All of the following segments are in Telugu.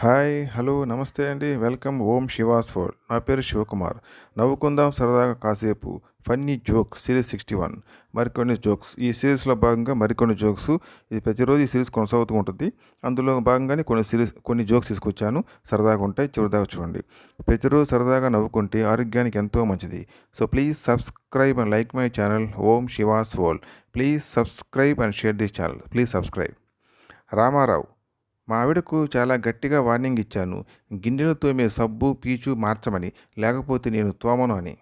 హాయ్ హలో నమస్తే అండి. వెల్కమ్ ఓం శివాస్ వరల్డ్ నా పేరు శివకుమార్. నవ్వుకుందాం సరదాగా కాసేపు funny jokes series sixty one. మరికొన్ని జోక్స్. ఈ సిరీస్లో భాగంగా మరికొన్ని జోక్స్. ఇది ప్రతిరోజు ఈ సిరీస్ కొనసాగుతూ ఉంటుంది. అందులో భాగంగానే కొన్ని సిరీస్ కొన్ని జోక్స్ తీసుకొచ్చాను. సరదాగా ఉంటాయి. చివరిదాకా చూడండి. ప్రతిరోజు సరదాగా నవ్వుకుంటే ఆరోగ్యానికి ఎంతో మంచిది. So please subscribe and like my channel. Om Sivas world please subscribe and share this channel. Please subscribe. Ramarao. మా ఆవిడకు చాలా గట్టిగా వార్నింగ్ ఇచ్చాను. గిన్నెలు తోమే సబ్బు పీచు మార్చమని లేకపోతే నేను తోమను అని.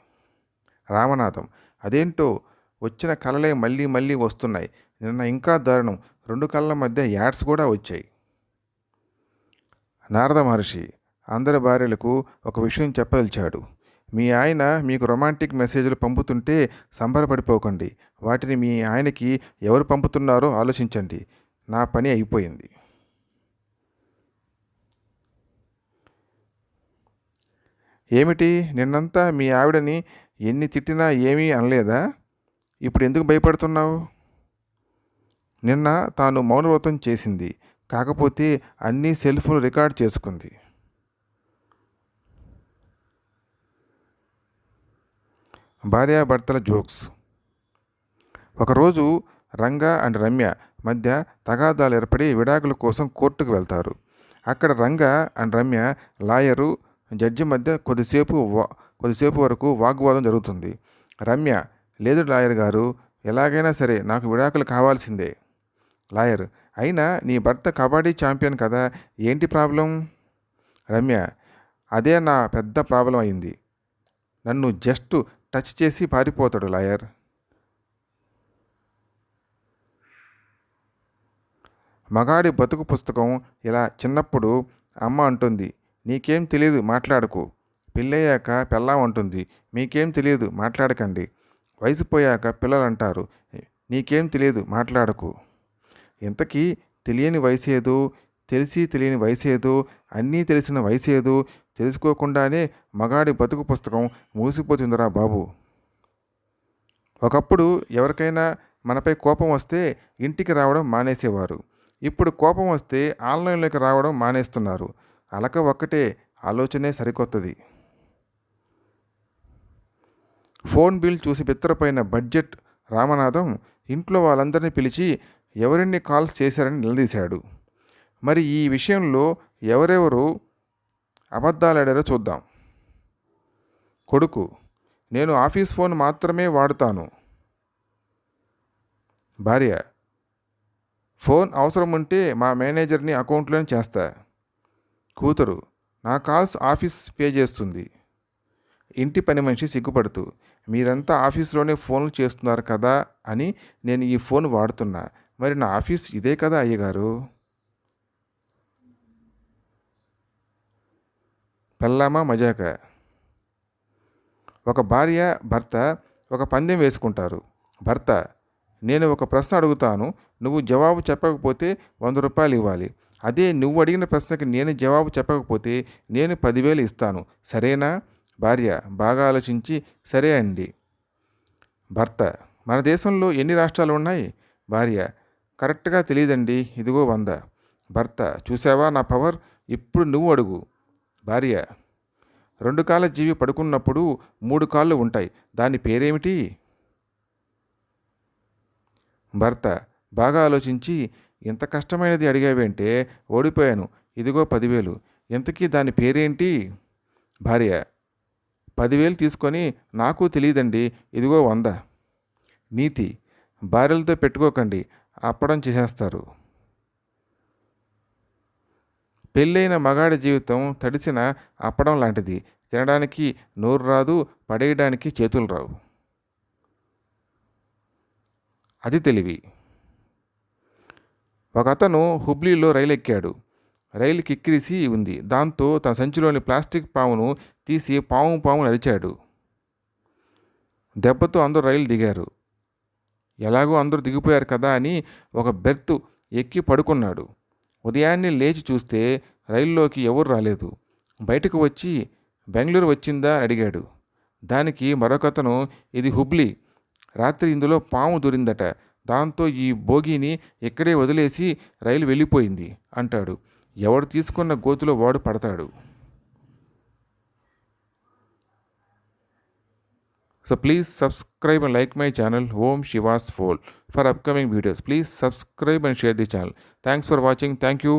రామనాథం అదేంటో వచ్చిన కళలే మళ్ళీ మళ్ళీ వస్తున్నాయి. నిన్న ఇంకా దారుణం. రెండు కళ్ళ మధ్య యాడ్స్ కూడా వచ్చాయి. నారద మహర్షి అందరి భార్యలకు ఒక విషయం చెప్పదలిచాడు. మీ ఆయన మీకు రొమాంటిక్ మెసేజ్లు పంపుతుంటే సంబరపడిపోకండి. వాటిని మీ ఆయనకి ఎవరు పంపుతున్నారో ఆలోచించండి. నా పని అయిపోయింది. ఏమిటి? నిన్నంతా మీ ఆవిడని ఎన్ని తిట్టినా ఏమీ అనలేదా? ఇప్పుడు ఎందుకు భయపడుతున్నావు? నిన్న తాను మౌనవ్రతం చేసింది. కాకపోతే అన్ని సెల్ఫ్ను రికార్డ్ చేసుకుంది. భార్యాభర్తల జోక్స్. ఒకరోజు రంగా అండ్ రమ్య మధ్య తగాదాలు ఏర్పడి విడాకుల కోసం కోర్టుకు వెళ్తారు. అక్కడ Ranga and Ramya lawyer judge మధ్య కొద్దిసేపు వా- కొద్దిసేపు వరకు వాగ్వాదం జరుగుతుంది. రమ్య లేదు లాయర్ గారు ఎలాగైనా సరే నాకు విడాకులు కావాల్సిందే. లాయర్ అయినా నీ భర్త కబడ్డీ ఛాంపియన్ కదా ఏంటి ప్రాబ్లం? రమ్య అదే నా పెద్ద ప్రాబ్లం అయింది. నన్ను జస్ట్ టచ్ చేసి పారిపోతాడు లాయర్. మగాడి బతుకు పుస్తకం ఇలా చిన్నప్పుడు అమ్మ అంటుంది నీకేం తెలియదు మాట్లాడకు. పెళ్ళయ్యాక పెళ్ళాం ఉంటుంది మీకేం తెలియదు మాట్లాడకండి. వయసు పోయాక పిల్లలు అంటారు నీకేం తెలియదు మాట్లాడకు. ఇంతకీ తెలియని వయసేదో తెలిసి తెలియని వయసేదో అన్నీ తెలిసిన వయసేదో తెలుసుకోకుండానే మగాడి బతుకు పుస్తకం మూసిపోతుందిరా బాబు. ఒకప్పుడు ఎవరికైనా మనపై కోపం వస్తే ఇంటికి రావడం మానేసేవారు. ఇప్పుడు కోపం వస్తే ఆన్లైన్లోకి రావడం మానేస్తున్నారు. అలక ఒక్కటే ఆలోచనే సరికొత్తది. ఫోన్ బిల్ చూసి బిత్తరపోయిన బడ్జెట్ రామనాథం ఇంట్లో వాళ్ళందరినీ పిలిచి ఎవరెన్ని కాల్స్ చేశారని నిలదీశాడు. మరి ఈ విషయంలో ఎవరెవరు అబద్ధాలాడారో చూద్దాం. కొడుకు నేను ఆఫీస్ ఫోన్ మాత్రమే వాడుతాను. భార్య ఫోన్ అవసరం ఉంటే మా మేనేజర్ని అకౌంట్లోనే చేస్తా. కూతురు నా కాల్స్ ఆఫీస్ పే చేస్తుంది. ఇంటి పని మనిషి సిగ్గుపడుతూ మీరంతా ఆఫీస్లోనే ఫోన్లు చేస్తున్నారు కదా అని నేను ఈ ఫోన్ వాడుతున్నా. మరి నా ఆఫీస్ ఇదే కదా అయ్యగారు? పెళ్ళామా మజాక? ఒక భార్య భర్త ఒక పందెం వేసుకుంటారు. భర్త నేను ఒక ప్రశ్న అడుగుతాను నువ్వు జవాబు చెప్పకపోతే వంద రూపాయలు ఇవ్వాలి. అదే నువ్వు అడిగిన ప్రశ్నకి నేను జవాబు చెప్పకపోతే నేను పదివేలు ఇస్తాను. సరేనా? భార్య బాగా ఆలోచించి సరే అండి భర్త మన దేశంలో ఎన్ని రాష్ట్రాలు ఉన్నాయి? భార్య కరెక్ట్గా తెలియదండి ఇదిగో వంద. భర్త చూసావా నా పవర్? ఇప్పుడు నువ్వు అడుగు. భార్య రెండు కాళ్ళ జీవి పడుకున్నప్పుడు మూడు కాళ్ళు ఉంటాయి. దాని పేరేమిటి? భర్త బాగా ఆలోచించి ఇంత కష్టమైనది అడిగావేంటే ఓడిపోయాను. ఇదిగో పదివేలు. ఇంతకీ దాని పేరేంటి? భార్య. పదివేలు తీసుకొని నాకు తెలియదండి. ఇదిగో వంద. నీతి. భార్యలతో పెట్టుకోకండి. అప్పడం చేసేస్తారు. పెళ్ళైన మగాడి జీవితం తడిసిన అప్పడం లాంటిది. తినడానికి నోరు రాదు పడేయడానికి చేతులు రావు. అది తెలివి. ఒక అతను హుబ్లీలో రైలు ఎక్కాడు రైలు కిక్కిరిసి ఉంది. దాంతో తన సంచిలోని ప్లాస్టిక్ పామును తీసి పాము పాము నరిచాడు దెబ్బతో అందరూ రైలు దిగారు. ఎలాగో అందరూ దిగిపోయారు కదా అని ఒక బెర్త్ ఎక్కి పడుకున్నాడు. ఉదయాన్నే లేచి చూస్తే రైల్లోకి ఎవరు రాలేదు. బయటకు వచ్చి బెంగళూరు వచ్చిందా అని అడిగాడు. దానికి మరొకతను ఇది హుబ్లీ. రాత్రి ఇందులో పాము దూరిందట. దాంతో ఈ భోగిని ఇక్కడే వదిలేసి రైలు వెళ్ళిపోయింది అంటాడు ఎవడు తీసుకున్న గోతులో వాడు పడతాడు so please subscribe and like my channel Om Sivas follow for upcoming videos please subscribe and share the channel thanks for watching thank you